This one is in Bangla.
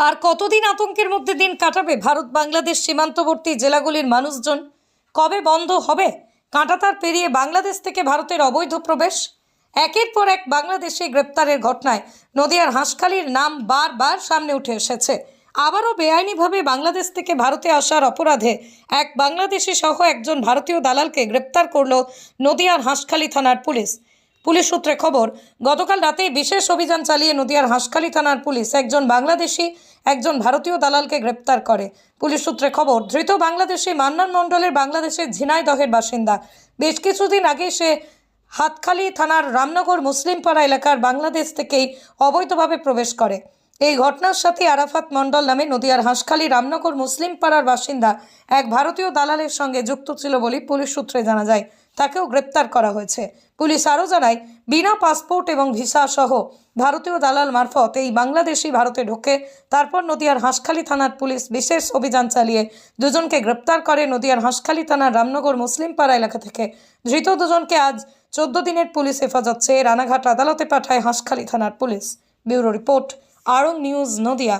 আর কতদিন আতঙ্কের মধ্যে দিন কাটাবে ভারত বাংলাদেশ সীমান্তবর্তী জেলাগুলির মানুষজন? কবে বন্ধ হবে? কাঁটাতার পেরিয়ে বাংলাদেশ থেকে ভারতের অবৈধ প্রবেশ? একের পর এক বাংলাদেশে গ্রেপ্তারের ঘটনায় নদিয়ার হাঁসখালির নাম বারবার সামনে উঠে এসেছে। আবারও বেআইনিভাবে বাংলাদেশ থেকে ভারতে আসার অপরাধে এক বাংলাদেশি সহ একজন ভারতীয় দালালকে গ্রেপ্তার করল নদিয়ার হাঁসখালি থানার পুলিশ। পুলিশ সূত্রে খবর, গতকাল রাতে বিশেষ অভিযান চালিয়ে নদিয়ার হাঁসখালি থানার পুলিশ একজন বাংলাদেশি, একজন ভারতীয় দালালকে গ্রেপ্তার করে। পুলিশ সূত্রে খবর, ধৃত বাংলাদেশি মান্নান মণ্ডলের বাংলাদেশের ঝিনাইদহের বাসিন্দা। বেশ কিছুদিন আগে সে হাতখালি থানার রামনগর মুসলিমপাড়া এলাকার বাংলাদেশ থেকেই অবৈধভাবে প্রবেশ করে। এই ঘটনার সাথে আরাফাত মণ্ডল নামে নদিয়ার হাঁসখালি রামনগর মুসলিম পাড়ার বাসিন্দা, এক ভারতীয় দালালের সঙ্গে যুক্ত ছিল বলে পুলিশ সূত্রে জানা যায়। তাকেও গ্রেপ্তার করা হয়েছে। পুলিশ আরও জানায়, বিনা পাসপোর্ট এবং ভিসা সহ ভারতীয় দালাল মারফত এই বাংলাদেশি ভারতে ঢোকে, তারপর নদিয়ার হাঁসখালি থানার পুলিশ বিশেষ অভিযান চালিয়ে দুজনকে গ্রেপ্তার করে নদিয়ার হাঁসখালি থানার রামনগর মুসলিম পাড়া এলাকা থেকে। ধৃত দুজনকে আজ চোদ্দ দিনের পুলিশ হেফাজত চেয়ে রানাঘাট আদালতে পাঠায় হাঁসখালি থানার police. Bureau report Arang news Nadia.